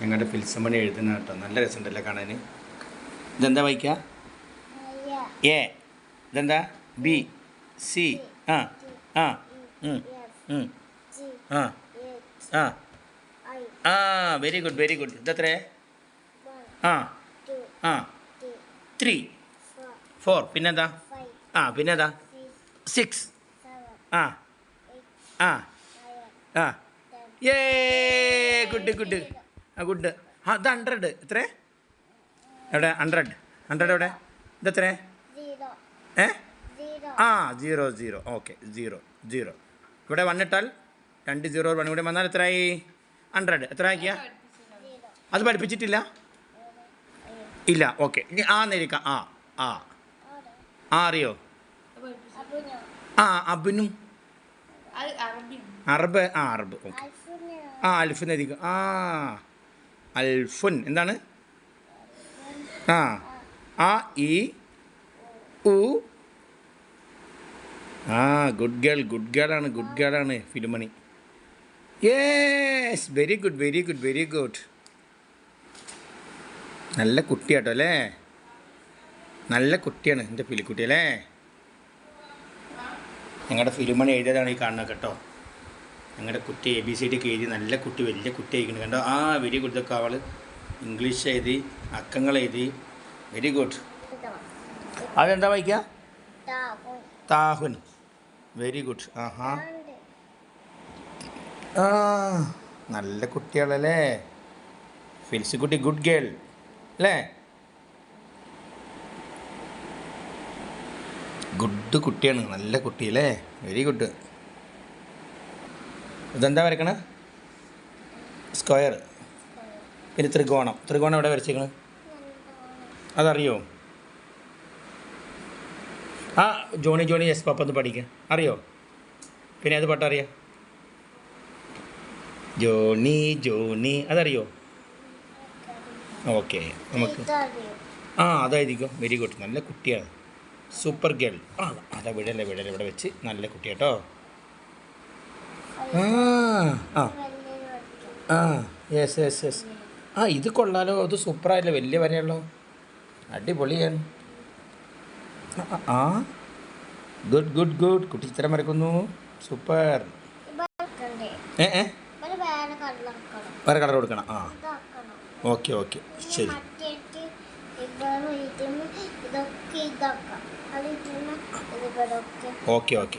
ഞങ്ങളുടെ പണി എഴുതുന്ന കേട്ടോ. നല്ല രസമുണ്ടല്ലേ കാണാൻ ഇതെന്താ വായിക്കുക എ. ഇതെന്താ? ബി. സി. ആ. ആ. ആ. ആ. ആ. Very good very good. ഇതെത്രേ ആ. ആ. ത്രീ. ഫോർ. പിന്നെന്താ? ആ പിന്നെന്താ? സിക്സ്. ആ. ആ. ആ. ഏ ഗുഡ് ഗുഡ്. ഗുഡ് ആ ഇത് ഹൺഡ്രഡ് എത്ര? എവിടെ? ഹൺഡ്രഡ് ഹൺഡ്രഡ് എവിടെ? ഇത് എത്ര? ഏ? ആ zero zero okay zero zero ഇവിടെ വന്നിട്ടാൽ രണ്ട് സീറോ വൺ ഇവിടെ വന്നാൽ എത്രയായി? ഹൺഡ്രഡ് എത്ര ആക്കിയ? അത് പഠിപ്പിച്ചിട്ടില്ല? ഇല്ല. ഓക്കെ ഇനി ആ നേരിക്കാം ആ ആ. ആ അറിയോ? ആ അബിനും. അറബ് ആ അറബ്. ഓക്കെ ആ അൽഫ് നേരിക്കും ആ. അൽഫുൻ. എന്താണ്? ആ. ആ ഇ ഉ ആ ഗുഡ് ഗേൾ ഗുഡ് ഗേൾ ആണ് ഗുഡ് ഗേൾ ആണ് ഫിലുമണി. Yes very good very good very good നല്ല കുട്ടിയാട്ടോ അല്ലേ? നല്ല കുട്ടിയാണ് എന്റെ ഫിലിക്കുട്ടി അല്ലേ? ഞങ്ങളുടെ ഫിലിമണി എഴുതിയതാണ് ഈ കാണുന്നത് കേട്ടോ. ഞങ്ങളുടെ കുട്ടി എ ബി സി ഡി ഒക്കെ നല്ല കുട്ടി വലിയ കുട്ടി ആയിരിക്കുന്നു. കണ്ടോ? ആ വെരി ഗുഡ് ഇതൊക്കെ അവൾ ഇംഗ്ലീഷ് എഴുതി അക്കങ്ങൾ എഴുതി. വെരി ഗുഡ് അതെന്താ വായിക്കുക താഹുൻ. വെരി ഗുഡ് ആഹാ. ആ നല്ല കുട്ടികളല്ലേ? ഫിൽസി കുട്ടി ഗുഡ് ഗേൾ അല്ലേ? ഗുഡ് കുട്ടിയാണ് നല്ല കുട്ടി അല്ലേ? വെരി ഗുഡ് ഇതെന്താ വരക്കണ? സ്ക്വയർ പിന്നെ ത്രികോണം. ത്രികോണം എവിടെ വരച്ചേക്കണ്? അതറിയോ? ആ ജോണി ജോണി എസ് പാപ്പ ഒന്ന് പഠിക്കുക അറിയോ? പിന്നെ അത് പാട്ട് അറിയാം? Johnny Johnny. അതറിയോ? ഓക്കെ നമുക്ക് ആ അതായിരിക്കും. വെരി ഗുഡ് നല്ല കുട്ടിയാണ്. സൂപ്പർ ഗേൾ ആ അതാ വിടല്ലേ വിടല്ലേ ഇവിടെ വെച്ച് നല്ല കുട്ടിയാട്ടോ. ആ. ആ. ആ. യെസ് യെസ് യെസ് ആ ഇത് കൊള്ളാലോ. ഇത് സൂപ്പറായല്ലോ. വലിയ വരെയുള്ളോ. അടിപൊളിയാണ് ആ, ഗുഡ് ഗുഡ് ഗുഡ് കുട്ടി ചിത്രം വരക്കുന്നു സൂപ്പർ ഏ ഏ? വേറെ കളർ കൊടുക്കണം. ആ. Okay okay. ശരി. അത് ഓക്കെ ഓക്കെ.